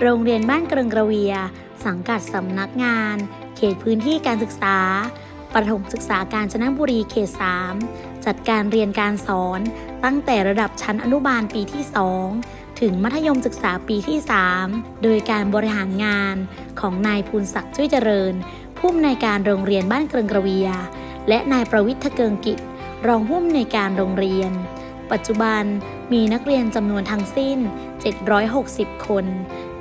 โรงเรียนบ้านเกรงกระเวีย สังกัดสำนักงาน เขตพื้นที่การศึกษา ประถมศึกษาการจนบุรีเขต 3 จัดการเรียนการสอน ตั้งแต่ระดับชั้นอนุบาลปีที่ 2 ถึงมัธยมศึกษาปีที่ 3 โดยการบริหารงานของนายภูนศักดิ์ช่วยเจริญ ผู้อำนวยการโรงเรียนบ้านเกรงกระเวีย และนายประวิทย์ทเกิงกิจ รองผู้อำนวยการโรงเรียน ปัจจุบันมีนักเรียนจำนวนทั้งสิ้น 760 คน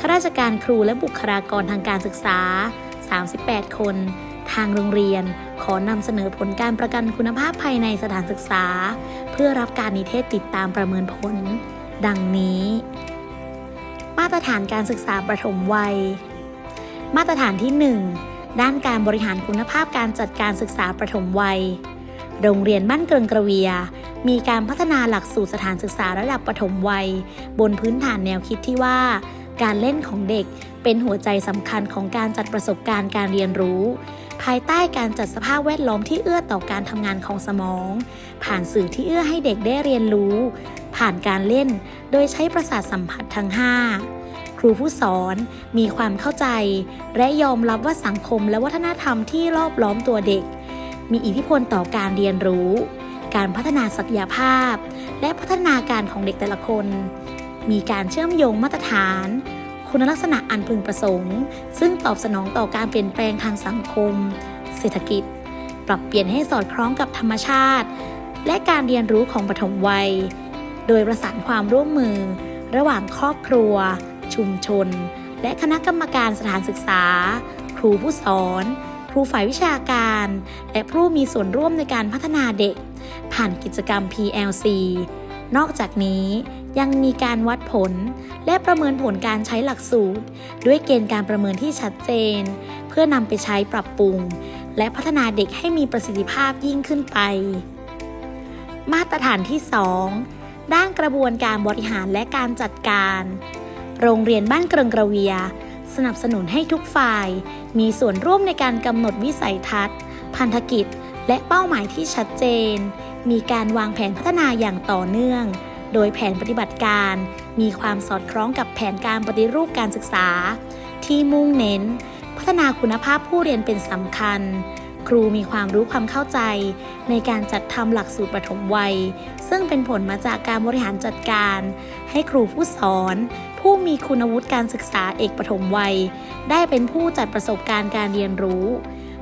ข้าราชการครูและบุคลากรทางการศึกษา 38 คน ทางโรงเรียน ขอนำเสนอผลการประกันคุณภาพภายในสถานศึกษา เพื่อรับการนิเทศติดตามประเมินผล ดังนี้ มาตรฐานการศึกษาประถมวัย มาตรฐานที่ 1 ด้านการบริหารคุณภาพการจัดการศึกษาประถมวัย โรงเรียนบ้านเกริงกระเวียมีการพัฒนาหลักสูตรสถานศึกษาระดับประถมวัย บนพื้นฐานแนวคิดที่ว่า การเล่นของเด็กเป็นหัวใจสำคัญของการจัดประสบการณ์การเรียนรู้ ภายใต้การจัดสภาพแวดล้อมที่เอื้อต่อการทำงานของสมอง ผ่านสื่อที่เอื้อให้เด็กได้เรียนรู้ ผ่านการเล่น โดยใช้ประสาทสัมผัสทั้ง 5 ครูผู้สอนมีความเข้าใจ และยอมรับว่าสังคมและวัฒนธรรมที่รอบล้อมตัวเด็ก มีอิทธิพลต่อการเรียนรู้ การพัฒนาศักยภาพ และพัฒนาการของเด็กแต่ละคน มีการเชื่อมโยงมาตรฐาน คุณลักษณะอันพึงประสงค์ ซึ่งตอบสนองต่อการเปลี่ยนแปลงทางสังคม เศรษฐกิจ ปรับเปลี่ยนให้สอดคล้องกับธรรมชาติ และการเรียนรู้ของปฐมวัย โดยประสานความร่วมมือ ระหว่างครอบครัว ชุมชน และคณะกรรมการสถานศึกษา ครูผู้สอน ครูฝ่ายวิชาการ และผู้มีส่วนร่วมในการพัฒนาเด็ก ผ่านกิจกรรม PLC นอกจากนี้ยังมีการวัดผลและประเมินผลการใช้หลักสูตร ด้วยเกณฑ์การประเมินที่ชัดเจน เพื่อนำไปใช้ปรับปรุง และพัฒนาเด็กให้มีประสิทธิภาพยิ่งขึ้นไป มาตรฐานที่ 2 ด้านกระบวนการบริหารและการจัดการ โรงเรียนบ้านเกรงกระเวีย สนับสนุนให้ทุกฝ่าย มีส่วนร่วมในการกำหนดวิสัยทัศน์ พันธกิจ และเป้าหมายที่ชัดเจน มีการวางแผนพัฒนาอย่างต่อเนื่อง โดยแผนปฏิบัติการ มีความสอดคล้องกับแผนการปฏิรูปการศึกษา ที่มุ่งเน้น พัฒนาคุณภาพผู้เรียนเป็นสำคัญ ครูมีความรู้ความเข้าใจ ในการจัดทำหลักสูตรปฐมวัย ซึ่งเป็นผลมาจากการบริหารจัดการ ให้ครูผู้สอน ผู้มีคุณวุฒิการศึกษาเอกปฐมวัย ได้เป็นผู้จัดประสบการณ์การเรียนรู้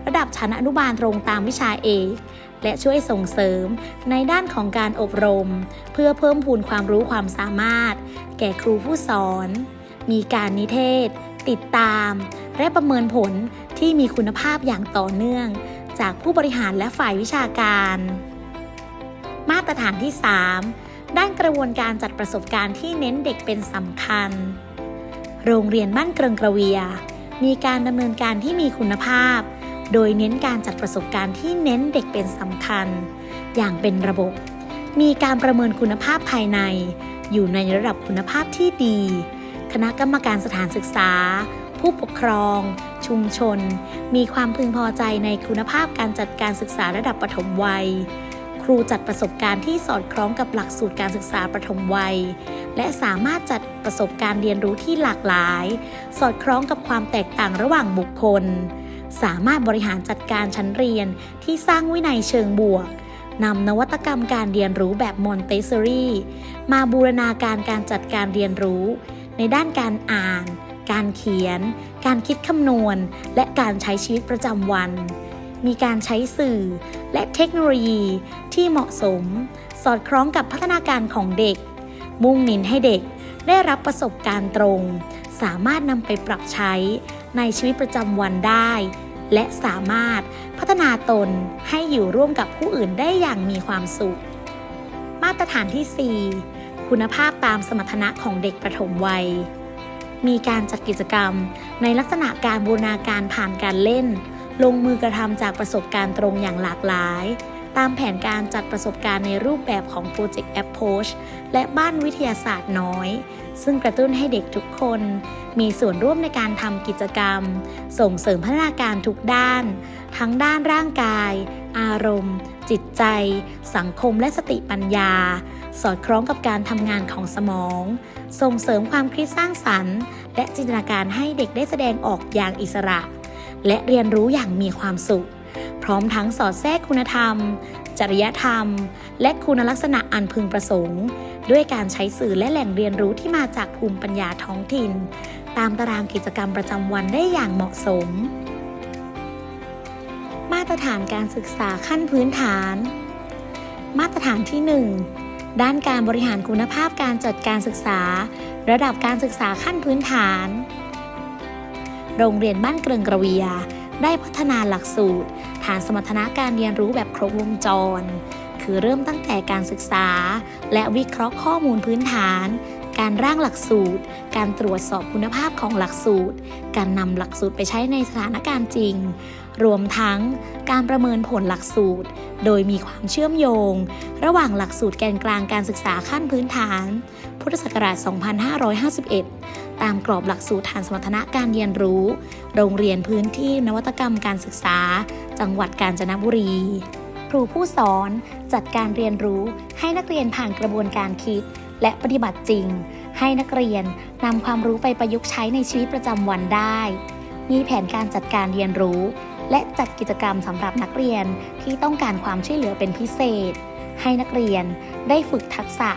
ระดับชั้นอนุบาลตรงตามวิชาเอกและช่วยส่งเสริมในด้านของการอบรม เพื่อเพิ่มพูนความรู้ความสามารถ แก่ครูผู้สอน มีการนิเทศ ติดตาม และประเมินผลที่มีคุณภาพอย่างต่อเนื่อง จากผู้บริหารและฝ่ายวิชาการ มาตรฐานที่ 3 ด้านกระบวนการจัดประสบการณ์ที่เน้นเด็กเป็นสำคัญ โรงเรียนบ้านเกรงกระเวีย มีการดำเนินการที่มีคุณภาพ โดยเน้นการจัดประสบการณ์ที่เน้นเด็กเป็นสำคัญ อย่างเป็นระบบ มีการประเมินคุณภาพภายใน อยู่ในระดับคุณภาพที่ดี คณะกรรมการสถานศึกษา ผู้ปกครอง ชุมชน มีความพึงพอใจในคุณภาพการจัดการศึกษาระดับปฐมวัย ครูจัดประสบการณ์ที่สอดคล้องกับหลักสูตรการศึกษาประถมวัย และสามารถจัดประสบการณ์เรียนรู้ที่หลากหลาย สอดคล้องกับความแตกต่างระหว่างบุคคล สามารถบริหารจัดการชั้นเรียนที่สร้างวินัยเชิงบวกนำนวัตกรรมการเรียนรู้แบบมอนเตสซอรี่มาบูรณาการการจัดการเรียนรู้ ในด้านการอ่าน การเขียน การคิดคำนวณ และการใช้ชีวิตประจำวัน มีการใช้สื่อและเทคโนโลยีที่เหมาะสม สอดคล้องกับพัฒนาการของเด็ก มุ่งเน้นให้เด็กได้รับประสบการณ์ตรง สามารถนำไปปรับใช้ ในชีวิตประจำวันได้ และสามารถพัฒนาตนให้อยู่ร่วมกับผู้อื่นได้อย่างมีความสุข มาตรฐานที่ 4 คุณภาพตามสมรรถนะของเด็กประถมวัย มีการจัดกิจกรรมในลักษณะการบูรณาการผ่านการเล่น ลงมือกระทำจากประสบการณ์ตรงอย่างหลากหลาย ตามแผนการจัดประสบการณ์ในรูปแบบของ Project Approach และบ้านวิทยาศาสตร์น้อย ซึ่งกระตุ้นให้เด็กทุกคน มีส่วนร่วมในการทำกิจกรรม ส่งเสริมพัฒนาการทุกด้าน ทั้งด้านร่างกาย อารมณ์ จิตใจ สังคมและสติปัญญา สอดคล้องกับการทำงานของสมอง ส่งเสริมความคิดสร้างสรรค์ และจินตนาการให้เด็กได้แสดงออกอย่างอิสระ และเรียนรู้อย่างมีความสุข พร้อมทั้งสอดแทรกคุณธรรม จริยธรรม และคุณลักษณะอันพึงประสงค์ ด้วยการใช้สื่อและแหล่งเรียนรู้ที่มาจากภูมิปัญญาท้องถิ่น ตามตารางกิจกรรมประจำวันได้อย่างเหมาะสม มาตรฐานการศึกษาขั้นพื้นฐาน มาตรฐานที่ 1 ด้านการบริหารคุณภาพการจัดการศึกษา ระดับการศึกษาขั้นพื้นฐาน โรงเรียนบ้านเกริงกระเวีย ได้พัฒนาหลักสูตร ฐานสมรรถนะการเรียนรู้แบบครบวงจร คือเริ่มตั้งแต่การศึกษา และวิเคราะห์ข้อมูลพื้นฐาน การร่างหลักสูตร การตรวจสอบคุณภาพของหลักสูตร การนำหลักสูตรไปใช้ในสถานการณ์จริง รวมทั้งการประเมินผลหลักสูตร โดยมีความเชื่อมโยง ระหว่างหลักสูตรแกนกลางการศึกษาขั้นพื้นฐาน พุทธศักราช 2551 ตามกรอบหลักสูตรฐานสมรรถนะการเรียนรู้ โรงเรียนพื้นที่นวัตกรรมการศึกษา จังหวัดกาญจนบุรี ครูผู้สอนจัดการเรียนรู้ให้นักเรียนผ่านกระบวนการคิด และปฏิบัติจริง ให้นักเรียนนำความรู้ไปประยุกต์ใช้ในชีวิตประจำวันได้ มีแผนการจัดการเรียนรู้ และจัดกิจกรรมสำหรับนักเรียนที่ต้องการความช่วยเหลือเป็นพิเศษ ให้นักเรียนได้ฝึกทักษะ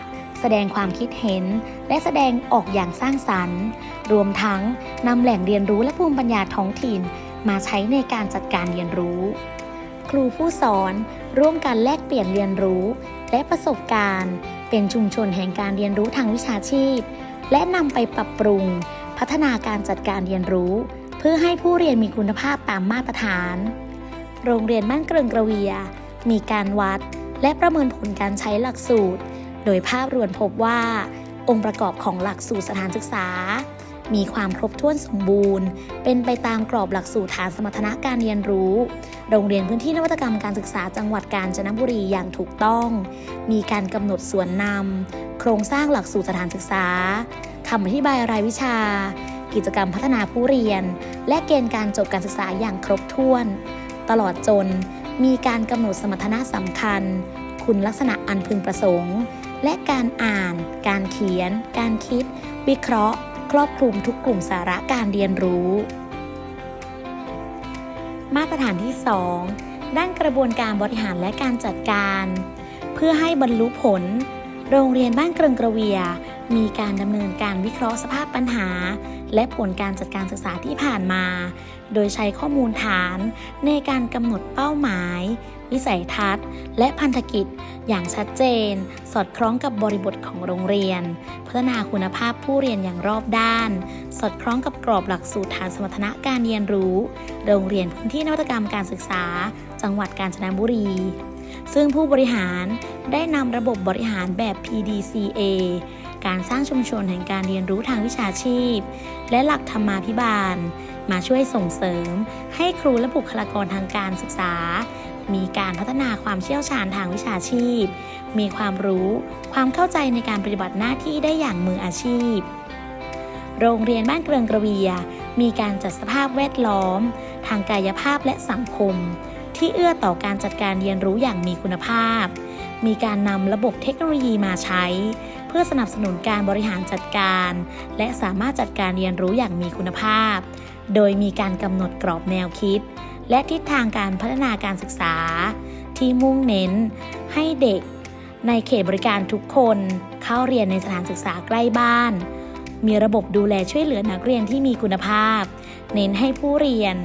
ดงความคิดเห็น และแสดงออกอย่างสร้างสรรค์ รวมทั้งนำแหล่งเรียนรู้และภูมิปัญญาท้องถิ่น มาใช้ในการจัดการเรียนรู้ ครูผู้สอนร่วมกันแลกเปลี่ยนเรียนรู้ และประสบการณ์ เป็นชุมชนแห่งการเรียนรู้ทางวิชาชีพ และนำไปปรับปรุง พัฒนาการจัดการเรียนรู้ เพื่อให้ผู้เรียนมีคุณภาพตามมาตรฐาน โรงเรียนบ้านเกริงกระเวีย มีการวัด และประเมินผลการใช้หลักสูตร โดยภาพรวมพบว่า องค์ประกอบของหลักสูตรสถานศึกษา มีความครบถ้วนสมบูรณ์ เป็นไปตามกรอบหลักสูตรฐานสมรรถนะการเรียนรู้ โรงเรียนพื้นที่นวัตกรรมการศึกษาจังหวัดกาญจนบุรีอย่างถูกต้อง มีการกำหนดส่วนนำโครงสร้างหลักสูตรสถานศึกษาคำอธิบายรายวิชา กิจกรรมพัฒนาผู้เรียน และเกณฑ์การจบการศึกษาอย่างครบถ้วน ตลอดจนมีการกำหนดสมรรถนะสำคัญ คุณลักษณะอันพึงประสงค์ และการอ่าน การเขียน การคิด วิเคราะห์ ครอบคลุมทุกกลุ่มสาระการเรียนรู้ มาตรฐานที่ 2 ด้านกระบวนการบริหารและการจัดการ เพื่อให้บรรลุผล โรงเรียนบ้านเกรงกระเวีย มีการดำเนินการวิเคราะห์สภาพปัญหา และผลการจัดการศึกษาที่ผ่านมา โดยใช้ข้อมูลฐานในการกำหนดเป้าหมาย วิสัยทัศน์ และพันธกิจ อย่างชัดเจน สอดคล้องกับบริบทของโรงเรียน พัฒนาคุณภาพผู้เรียนอย่างรอบด้าน สอดคล้องกับกรอบหลักสูตรฐานสมรรถนะการเรียนรู้ โรงเรียนพื้นที่นวัตกรรมการศึกษา จังหวัดกาญจนบุรี ซึ่งผู้บริหารได้นำระบบบริหารแบบ PDCA การสร้างชุมชนแห่งการเรียนรู้ทางวิชาชีพ และหลักธรรมาภิบาล มาช่วยส่งเสริม ให้ครูและบุคลากรทางการศึกษา มีการพัฒนาความเชี่ยวชาญทางวิชาชีพ มีความรู้ ความเข้าใจในการปฏิบัติหน้าที่ได้อย่างมืออาชีพ โรงเรียนบ้านเกริงกระเวีย มีการจัดสภาพแวดล้อม ทางกายภาพและสังคม ที่เอื้อต่อการจัดการเรียนรู้อย่างมีคุณภาพ มีการนำระบบเทคโนโลยีมาใช้ เพื่อสนับสนุนการบริหารจัดการ และสามารถจัดการเรียนรู้อย่างมีคุณภาพ โดยมีการกำหนดกรอบแนวคิด และทิศทางการพัฒนาการศึกษา ที่มุ่งเน้นให้เด็กในเขตบริการทุกคนเข้าเรียนในสถานศึกษาใกล้บ้าน มีระบบดูแลช่วยเหลือนักเรียนที่มีคุณภาพ เน้นให้ผู้เรียน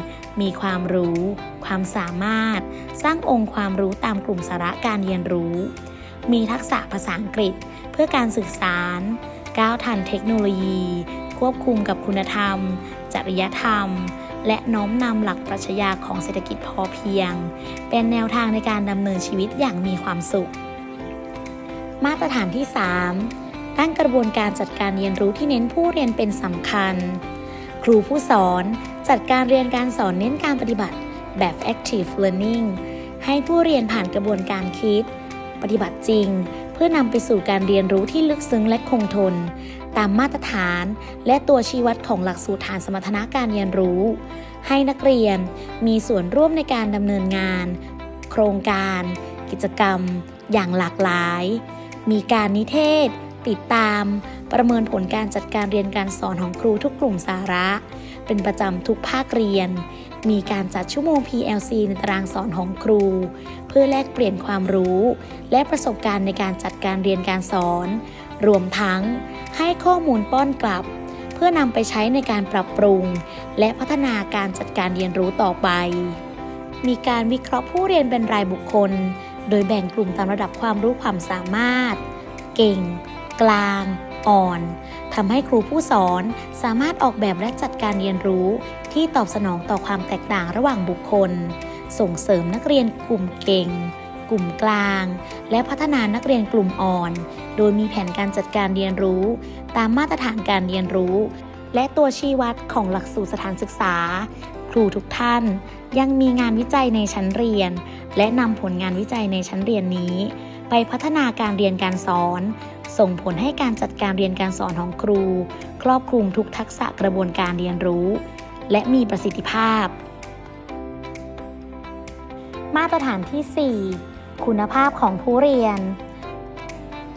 มีความรู้ ความสามารถ สร้างองค์ความรู้ตามกลุ่มสาระการเรียนรู้ มีทักษะภาษาอังกฤษเพื่อการสื่อสาร ก้าวทันเทคโนโลยี ควบคุมกับคุณธรรม จริยธรรม และน้อมนำหลักปรัชญาของเศรษฐกิจพอเพียง เป็นแนวทางในการดำเนินชีวิตอย่างมีความสุข มาตรฐานที่ 3 ตั้งกระบวนการจัดการเรียนรู้ที่เน้นผู้เรียนเป็นสำคัญ ครูผู้สอนจัดการเรียนการสอนเน้นการปฏิบัติแบบ active learning ให้ผู้เรียนผ่านกระบวนการคิด ปฏิบัติจริง พื่อนำไปสู่การเรียนรู้ที่ลึกซึ้งและคงทน ตามมาตรฐานและตัวชี้วัดของหลักสูตรฐานสมรรถนะการเรียนรู้ ให้นักเรียนมีส่วนร่วมในการดำเนินงาน โครงการ กิจกรรม อย่างหลากหลาย มีการนิเทศ ติดตาม ประเมินผลการจัดการเรียนการสอนของครูทุกกลุ่มสาระ เป็นประจำทุกภาคเรียน มีการจัดชั่วโมง PLC ในตารางสอนของครู เพื่อแลกเปลี่ยนความรู้ และประสบการณ์ในการจัดการเรียนการสอน รวมทั้งให้ข้อมูลป้อนกลับ เพื่อนำไปใช้ในการปรับปรุง และพัฒนาการจัดการเรียนรู้ต่อไป มีการวิเคราะห์ผู้เรียนเป็นรายบุคคล โดยแบ่งกลุ่มตามระดับความรู้ความสามารถ เก่ง กลาง อ่อนทำให้ครูผู้สอนสามารถออกแบบและจัดการเรียนรู้ ที่ตอบสนองต่อความแตกต่างระหว่างบุคคล ส่งเสริมนักเรียนกลุ่มเก่ง กลุ่มกลาง และพัฒนานักเรียนกลุ่มอ่อน โดยมีแผนการจัดการเรียนรู้ ตามมาตรฐานการเรียนรู้ และตัวชี้วัดของหลักสูตรสถานศึกษา ครูทุกท่านยังมีงานวิจัยในชั้นเรียน และนำผลงานวิจัยในชั้นเรียนนี้ ไปพัฒนาการเรียนการสอน ส่งผลให้การจัดการเรียนการสอนของครู ครอบคลุมทุกทักษะกระบวนการเรียนรู้ และมีประสิทธิภาพ มาตรฐานที่ 4 คุณภาพของผู้เรียน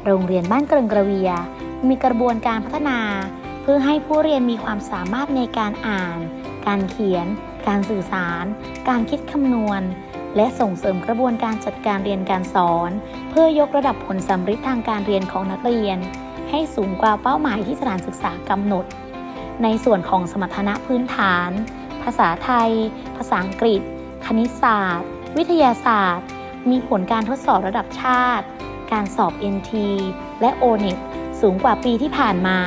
โรงเรียนบ้านเกริงกระเวีย มีกระบวนการพัฒนา เพื่อให้ผู้เรียนมีความสามารถในการอ่าน การเขียน การสื่อสาร การคิดคำนวณ และส่งเสริมกระบวนการจัดการเรียนการสอน เพื่อยกระดับผลสัมฤทธิ์ทางการเรียนของนักเรียน ให้สูงกว่าเป้าหมายที่สถานศึกษากำหนด ในส่วนของสมรรถนะพื้นฐาน ภาษาไทย ภาษาอังกฤษ คณิตศาสตร์ วิทยาศาสตร์ มีผลการทดสอบระดับชาติ การสอบ NT และ ONET สูงกว่าปีที่ผ่านมา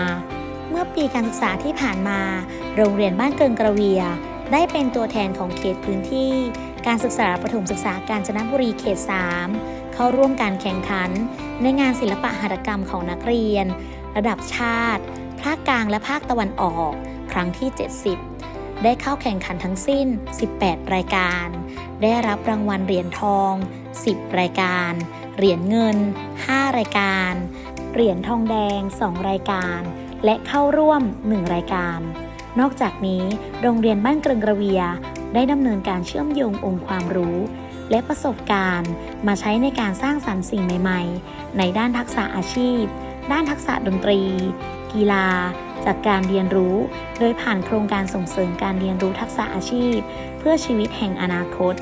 เมื่อปีการศึกษาที่ผ่านมา โรงเรียนบ้านเกิงกระเวีย ได้เป็นตัวแทนของเขตพื้นที่ การศึกษาประถมศึกษาการจนบุรีเขต 3 เข้าร่วมการแข่งขัน ในงานศิลปะหัตถกรรมของนักเรียน ระดับชาติ กลางและภาคตะวันออก ครั้งที่ 70 ได้เข้าแข่งขันทั้งสิ้น 18 รายการ ได้รับรางวัลเหรียญทอง 10 รายการ เหรียญเงิน 5 รายการ เหรียญทองแดง 2 รายการ และเข้าร่วม 1 รายการ นอกจากนี้ โรงเรียนบ้านเกรึงกระเวีย ได้ดำเนินการเชื่อมโยงองค์ความรู้และประสบการณ์มาใช้ในการสร้างสรรค์สิ่งใหม่ ๆ ในด้านทักษะอาชีพ ด้านทักษะดนตรี กีฬา จากการเรียนรู้ โดยผ่านโครงการส่งเสริมการเรียนรู้ทักษะอาชีพ เพื่อชีวิตแห่งอนาคต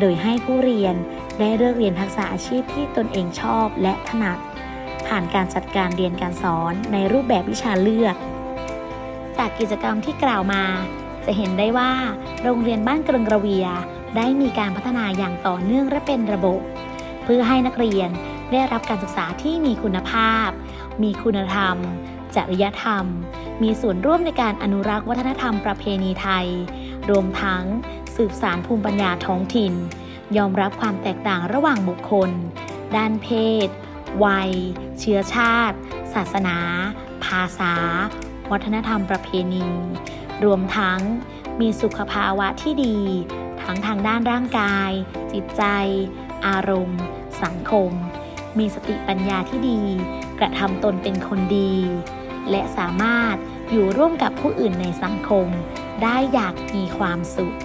โดยให้ผู้เรียนได้เลือกเรียนทักษะอาชีพที่ตนเองชอบและถนัด ผ่านการจัดการเรียนการสอนในรูปแบบวิชาเลือก จากกิจกรรมที่กล่าวมา จะเห็นได้ว่า โรงเรียนบ้านกรงกระเวีย ได้มีการพัฒนาอย่างต่อเนื่องและเป็นระบบ เพื่อให้นักเรียนได้รับการศึกษาที่มีคุณภาพ มีคุณธรรม จริยธรรม มีส่วนร่วมในการอนุรักษ์วัฒนธรรมประเพณีไทย รวมทั้งสืบสารภูมิปัญญาท้องถิ่น ยอมรับความแตกต่างระหว่างบุคคล ด้านเพศ วัย เชื้อชาติ ศาสนา ภาษา วัฒนธรรมประเพณี รวมทั้งมีสุขภาวะที่ดี ทั้งทางด้านร่างกาย จิตใจ อารมณ์ สังคม มีสติปัญญาที่ดี กระทำตนเป็นคนดี และสามารถอยู่ร่วมกับผู้อื่นในสังคม ได้อย่างมีความสุข